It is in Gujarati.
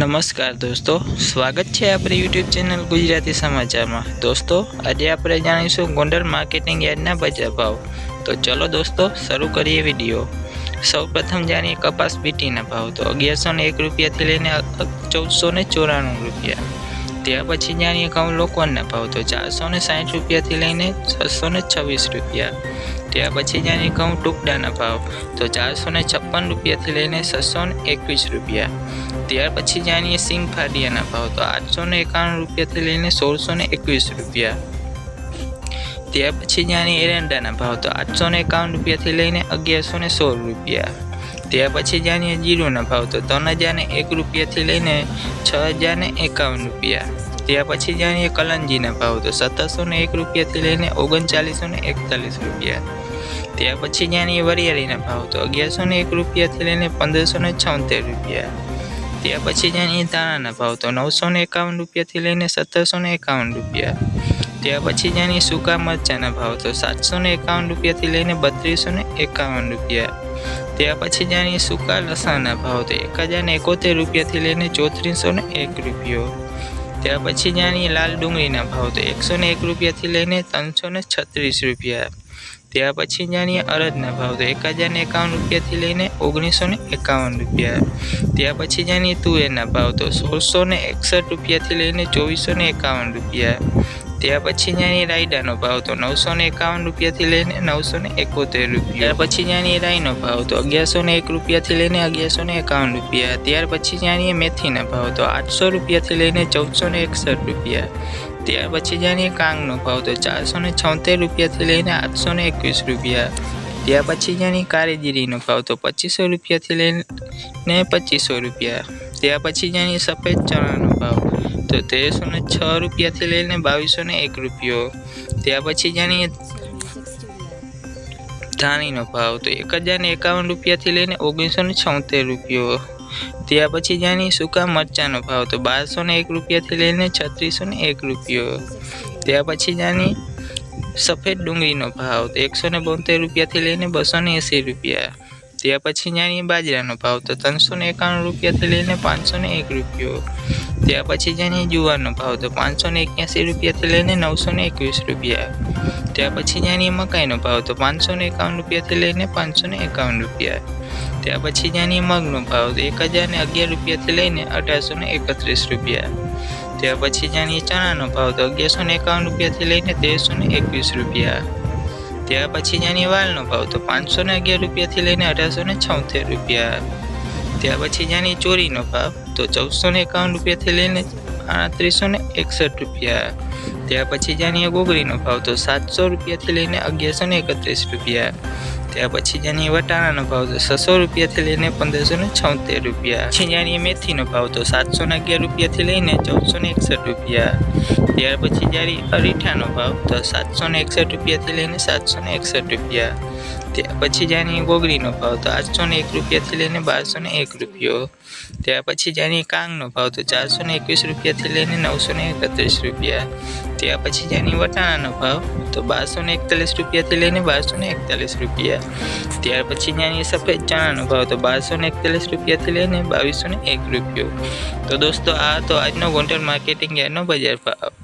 નમસ્કાર દોસ્તો, સ્વાગત છે આપણી યુટ્યુબ ચેનલ ગુજરાતી સમાચારમાં. દોસ્તો, આજે આપણે જાણીશું ગોંડલ માર્કેટિંગ યાર્ડના બજાર ભાવ. તો ચલો દોસ્તો, શરૂ કરીએ વીડિયો. સૌપ્રથમ જાણીએ કપાસ બીટીના ભાવ. તો અગિયારસો ને એક રૂપિયાથી લઈને ચૌદસો ને ચોરાણું રૂપિયા. ત્યાર પછી જાણીએ ઘઉં લોકોના ભાવ. તો ચારસો ને સાઠ રૂપિયાથી લઈને છસો ને છવ્વીસ રૂપિયા. ત્યાર પછી જાણીએ ઘઉં ટુકડાના ભાવ, તો ચારસો ને છપ્પન રૂપિયાથી લઈને છસો ને એકવીસ રૂપિયા. ત્યાર પછી જાણીએ સિંગ ફાડિયાના ભાવ, તો આઠસો ને એકાણું રૂપિયાથી લઈને સોળસો ને એકવીસ રૂપિયા. ત્યાર પછી જાણીએ એરંડાના ભાવ, તો આઠસો ને એકાવન રૂપિયાથી લઈને અગિયારસો ને સોળ રૂપિયા. ત્યાર પછી જાણીએ જીરુના ભાવ, તો ત્રણ હજાર ને એક રૂપિયાથી લઈને છ હજાર ને એકાવન રૂપિયા. ત્યાર પછી જાણીએ કલંજીના ભાવ તો સત્તરસો ને એક રૂપિયાથી લઈને ઓગણચાલીસો ને એકતાલીસ રૂપિયા. ત્યાર પછી જાણીએ વરિયાળીના ભાવ તો અગિયારસો ને એક રૂપિયાથી લઈને પંદરસો ને છોતેર રૂપિયા. ત્યાર પછી જાણીએ દાણાના ભાવ તો નવસો ને એકાવન રૂપિયાથી લઈને સત્તરસો ને એકાવન રૂપિયા. ત્યાર પછી જાણીએ સૂકા મરચાંના ભાવ તો સાતસો ને એકાવન રૂપિયાથી લઈને બત્રીસો ને એકાવન રૂપિયા. ત્યાર પછી જાણીએ સૂકા લસણના ભાવ તો એક હજાર એકોતેર રૂપિયાથી લઈને ચોત્રીસો ને એક રૂપિયો. ત્યાર પછી જાણીએ લાલ ડુંગળીના ભાવ તો એકસો ને એક રૂપિયાથી લઈને ત્રણસો ને છત્રીસ રૂપિયા. ત્યાર પછી જાણીએ અરજના ભાવ તો એક હજાર ને એકાવન રૂપિયાથી લઈને ઓગણીસો ને એકાવન રૂપિયા. ત્યાર પછી જાણીએ તુવેરના ભાવ તો સોળસો ને એકસઠ રૂપિયાથી લઈને ચોવીસો ને એકાવન રૂપિયા. ત્યાર પછી જાણીએ રાયડાનો ભાવ તો નવસો ને એકાવન રૂપિયાથી લઈને નવસો ને એકોતેર રૂપિયા. ત્યાર પછી જાણીએ રાઈનો ભાવ તો અગિયારસો ને એક રૂપિયાથી લઈને અગિયારસો ને એકાવન રૂપિયા. ત્યાર પછી જાણીએ મેથીના ભાવ તો આઠસો રૂપિયાથી લઈને ચૌદસો ને એકસઠ રૂપિયા. ત્યાર પછી જાણીએ કાંગનો ભાવ તો ચારસો ને છોતેર રૂપિયાથી લઈને આઠસો ને એકવીસ રૂપિયા. ત્યાર પછી જાણી કારીગીરીનો ભાવ તો પચીસો રૂપિયાથી લઈને પચીસો રૂપિયા. ત્યાર પછી જાણીએ સફેદ ચણાનો ભાવ તો તેરસો ને છ રૂપિયાથી લઈને બાવીસો ને એક રૂપિયો. ત્યાર પછી જાણીએ ધાણીનો ભાવ તો એક હજાર ને એકાવન રૂપિયાથી લઈને ઓગણીસો ને છોતેર રૂપિયો. ત્યાર પછી જાણીએ સૂકા મરચાંનો ભાવ તો બારસો ને એક રૂપિયાથી લઈને છત્રીસો ને એક રૂપિયો. ત્યાર પછી જાણીએ સફેદ ડુંગળીનો ભાવ તો એકસો ને બોતેર રૂપિયાથી લઈને બસો ને એંસી રૂપિયા. ત્યાર પછી જાણીએ બાજરાનો ભાવ તો ત્રણસો ને એકાણું રૂપિયાથી લઈને પાંચસો ને એક રૂપિયો. ત્યાર પછી જાણીએ જુવારનો ભાવ તો પાંચસો ને એક્યાસી રૂપિયાથી લઈને નવસો ને એકવીસ રૂપિયા. ત્યાર પછી જાણીએ મકાઈનો ભાવ તો પાંચસો ને એકાવન રૂપિયાથી લઈને પાંચસો ને એકાવન રૂપિયા. ત્યાર પછી જાણીએ મગનો ભાવ તો એક હજાર ને અગિયાર રૂપિયાથી લઈને અઢારસો ને એકત્રીસ રૂપિયા. ત્યાર પછી જાણીએ ચણાનો ભાવ તો અગિયારસો ને એકાવન રૂપિયાથી લઈને તેરસો ને એકવીસ રૂપિયા. ત્યાર પછી જાણીએ વાલનો ભાવ તો પાંચસો ને અગિયાર રૂપિયાથી લઈને અઢારસો ને છોતેર રૂપિયા. ત્યાર પછી જાણીએ ચોરીનો ભાવ તો ચૌદસો ને એકાવન રૂપિયાથી લઈને આડત્રીસો ને એકસઠ રૂપિયા. ત્યાર પછી જાણીએ ગોગરીનો ભાવ તો સાતસો રૂપિયાથી લઈને અગિયારસો ને એકત્રીસ રૂપિયા. ત્યાર પછી જેની વટાણાનો ભાવ તો છસો રૂપિયાથી લઈને પંદરસો ને છોતેર રૂપિયા. પછી જાણીએ મેથીનો ભાવ તો સાતસો ને અગિયાર રૂપિયાથી લઈને ચૌદસો ને એકસઠ રૂપિયા. ત્યાર પછી જ્યારે અરીઠાનો ભાવ તો સાતસો ને એકસઠ રૂપિયાથી લઈને સાતસો ને એકસઠ રૂપિયા. પછી જાણીએ ગોગરીનો ભાવ તો આઠસો ને એક રૂપિયાથી લઈને બારસો ને એક રૂપિયો. ત્યાર પછી જાણીએ કાંગનો ભાવ તો ચારસો ને એકવીસ રૂપિયાથી લઈને નવસો ને એકત્રીસ રૂપિયા. ત્યાર પછી જાણીએ વટાણાનો ભાવ તો બારસો ને એકતાલીસ રૂપિયાથી લઈને બારસો ને એકતાલીસ રૂપિયા. ત્યાર પછી જાણીએ સફેદ ચણાનો ભાવ તો બારસો ને એકતાલીસ રૂપિયાથી લઈને બાવીસો ને એક રૂપિયો. તો દોસ્તો, આ તો આજનો ગોંડલ માર્કેટિંગ યાર્ડનો બજાર ભાવ.